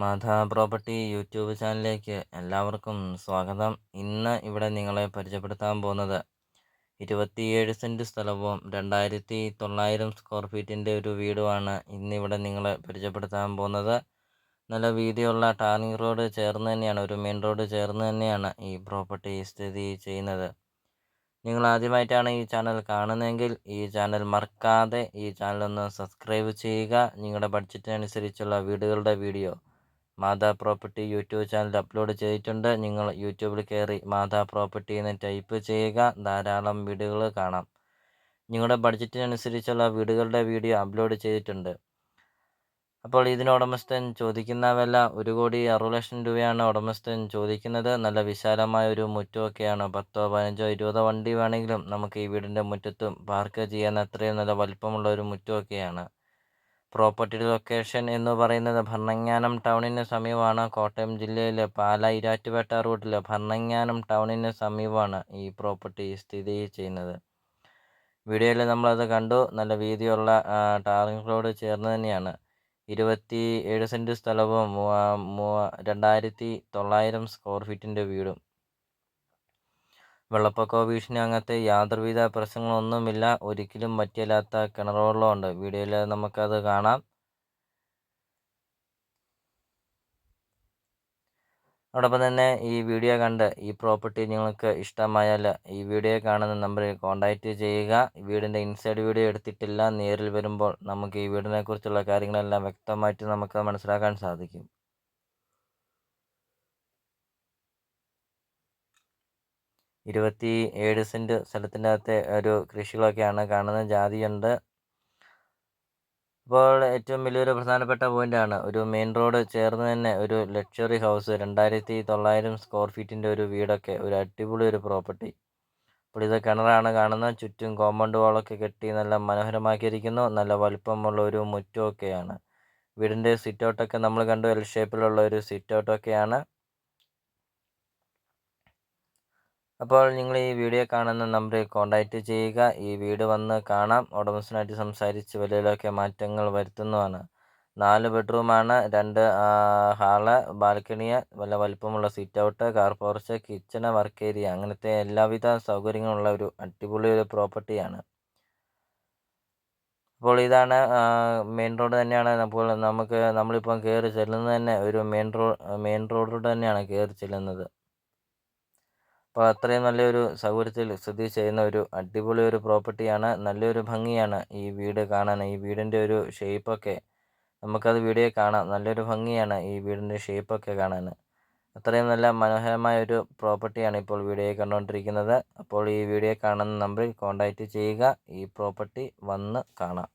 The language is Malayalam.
മാധ പ്രോപ്പർട്ടി യൂട്യൂബ് ചാനലിലേക്ക് എല്ലാവർക്കും സ്വാഗതം. ഇന്ന് ഇവിടെ നിങ്ങളെ പരിചയപ്പെടുത്താൻ പോകുന്നത് ഇരുപത്തിയേഴ് സെന്റ് സ്ഥലവും രണ്ടായിരത്തി തൊള്ളായിരം സ്ക്വയർ ഫീറ്റിന്റെ ഒരു വീടുമാണ് ഇന്നിവിടെ നിങ്ങളെ പരിചയപ്പെടുത്താൻ പോകുന്നത്. നല്ല വീതിയുള്ള ടാറിങ് റോഡ് ചേർന്ന് തന്നെയാണ് ഒരു മെയിൻ റോഡ് ചേർന്ന് തന്നെയാണ് ഈ പ്രോപ്പർട്ടി സ്ഥിതി ചെയ്യുന്നത്. നിങ്ങൾ ആദ്യമായിട്ടാണ് ഈ ചാനൽ കാണുന്നതെങ്കിൽ ഈ ചാനൽ മറക്കാതെ ഈ ചാനൽ ഒന്ന് സബ്സ്ക്രൈബ് ചെയ്യുക. നിങ്ങളുടെ ബഡ്ജറ്റിനനുസരിച്ചുള്ള വീടുകളുടെ video Matha property YouTube channel upload ചെയ്തിട്ടുണ്ട്. നിങ്ങൾ യൂട്യൂബിൽ കയറി മാതാ പ്രോപ്പർട്ടി എന്ന് ടൈപ്പ് ചെയ്യുക. ധാരാളം വീടുകൾ കാണാം. നിങ്ങളുടെ ബഡ്ജറ്റിനനുസരിച്ചുള്ള വീടുകളുടെ വീഡിയോ അപ്ലോഡ് ചെയ്തിട്ടുണ്ട്. അപ്പോൾ ഇതിന് ഉടമസ്ഥൻ ചോദിക്കുന്ന വില ഒരു കോടി അറുപത് ലക്ഷം രൂപയാണ് ഉടമസ്ഥൻ ചോദിക്കുന്നത്. നല്ല വിശാലമായ ഒരു മുറ്റമൊക്കെയാണ്. പത്തോ പതിനഞ്ചോ ഇരുപതോ വണ്ടി വേണമെങ്കിലും നമുക്ക് ഈ വീടിന്റെ മുറ്റത്തും പാർക്ക് ചെയ്യാൻ അത്രയും നല്ല വലിപ്പമുള്ള ഒരു മുറ്റമൊക്കെയാണ്. പ്രോപ്പർട്ടിയുടെ ലൊക്കേഷൻ എന്ന് പറയുന്നത് ഭരണങ്ങാനം ടൗണിന് സമീപമാണ്. കോട്ടയം ജില്ലയിലെ പാല ഇരാറ്റുപേട്ട റൂട്ടിൽ ഭരണങ്ങാനം ടൗണിന് സമീപമാണ് ഈ പ്രോപ്പർട്ടി സ്ഥിതി ചെയ്യുന്നത്. വീഡിയോയിൽ നമ്മളത് കണ്ടു. നല്ല വീതിയുള്ള ടാറിംഗ് ചേർന്ന് തന്നെയാണ്. ഇരുപത്തി ഏഴ് സെന്റ് സ്ഥലവും രണ്ടായിരത്തി തൊള്ളായിരം സ്ക്വയർ ഫീറ്റിന്റെ വീടും. വെള്ളപ്പൊക്കോ ഭീഷണി അങ്ങനത്തെ യാതൊരുവിധ പ്രശ്നങ്ങളൊന്നുമില്ല. ഒരിക്കലും പറ്റില്ലാത്ത ഉണ്ട് വീഡിയോയിൽ നമുക്കത് കാണാം. അതോടൊപ്പം തന്നെ ഈ വീഡിയോ കണ്ട് ഈ പ്രോപ്പർട്ടി നിങ്ങൾക്ക് ഇഷ്ടമായാൽ ഈ വീഡിയോ കാണുന്ന നമ്പറിൽ കോൺടാക്റ്റ് ചെയ്യുക. വീടിന്റെ ഇൻസൈഡ് വീഡിയോ എടുത്തിട്ടില്ല. നേരിൽ വരുമ്പോൾ നമുക്ക് ഈ വീടിനെ കുറിച്ചുള്ള കാര്യങ്ങളെല്ലാം വ്യക്തമായിട്ട് നമുക്ക് മനസ്സിലാക്കാൻ സാധിക്കും. ഇരുപത്തി ഏഴ് സെന്റ് അകത്തെ ഒരു കൃഷികളൊക്കെയാണ് കാണുന്നത്. ജാതിയുണ്ട്. ഇപ്പോൾ ഏറ്റവും വലിയൊരു പ്രധാനപ്പെട്ട പോയിന്റാണ് ഒരു മെയിൻ റോഡ് ചേർന്ന് തന്നെ ഒരു ലക്ഷറി ഹൗസ് രണ്ടായിരത്തി തൊള്ളായിരം സ്ക്വയർ ഫീറ്റിന്റെ ഒരു വീടൊക്കെ ഒരു അടിപൊളി ഒരു പ്രോപ്പർട്ടി. അപ്പോൾ ഇത് കിണറാണ് കാണുന്നത്. ചുറ്റും കോമ്പൗണ്ട് വാളൊക്കെ കെട്ടി നല്ല മനോഹരമാക്കിയിരിക്കുന്നു. നല്ല വലിപ്പമുള്ള ഒരു മുറ്റമൊക്കെയാണ്. വീടിന്റെ സിറ്റ് ഔട്ടൊക്കെ നമ്മൾ കണ്ടു എൽ ഷേപ്പിലുള്ള ഒരു സിറ്റ് ഔട്ടൊക്കെയാണ്. അപ്പോൾ നിങ്ങൾ ഈ വീഡിയോ കാണുന്ന നമ്പറിൽ കോൺടാക്റ്റ് ചെയ്യുക. ഈ വീട് വന്ന് കാണാം. ഉടമസ്ഥനായിട്ട് സംസാരിച്ച് വിലയിലൊക്കെ മാറ്റങ്ങൾ വരുത്തുന്നതാണ്. നാല് ബെഡ്റൂമാണ് രണ്ട് ഹാൾ ബാൽക്കണിയ വല്ല വലിപ്പമുള്ള sit out car porch kitchen work area അങ്ങനത്തെ എല്ലാവിധ സൗകര്യങ്ങളുള്ള ഒരു അടിപൊളി ഒരു പ്രോപ്പർട്ടിയാണ് അപ്പോൾ ഇതാണ് മെയിൻ റോഡ് തന്നെയാണ്. അപ്പോൾ നമുക്ക് നമ്മളിപ്പം കയറി ചെല്ലുന്നത് തന്നെ ഒരു മെയിൻ റോഡ് മെയിൻ റോഡിലൂടെ തന്നെയാണ് കയറി ചെല്ലുന്നത്. അപ്പോൾ അത്രയും നല്ലൊരു സൗകര്യത്തിൽ സ്ഥിതി ചെയ്യുന്ന ഒരു അടിപൊളി ഒരു പ്രോപ്പർട്ടിയാണ്. നല്ലൊരു ഭംഗിയാണ് ഈ വീട് കാണാൻ. ഈ വീടിന്റെ ഒരു ഷേപ്പൊക്കെ നമുക്കത് വീഡിയോ കാണാം. നല്ലൊരു ഭംഗിയാണ് ഈ വീടിന്റെ ഷേപ്പൊക്കെ കാണാൻ. അത്രയും നല്ല മനോഹരമായ ഒരു പ്രോപ്പർട്ടിയാണ് ഇപ്പോൾ വീഡിയോ കണ്ടുകൊണ്ടിരിക്കുന്നത്. അപ്പോൾ ഈ വീഡിയോ കാണുന്ന നമ്പറിൽ കോൺടാക്റ്റ് ചെയ്യുക. ഈ പ്രോപ്പർട്ടി വന്ന് കാണാം.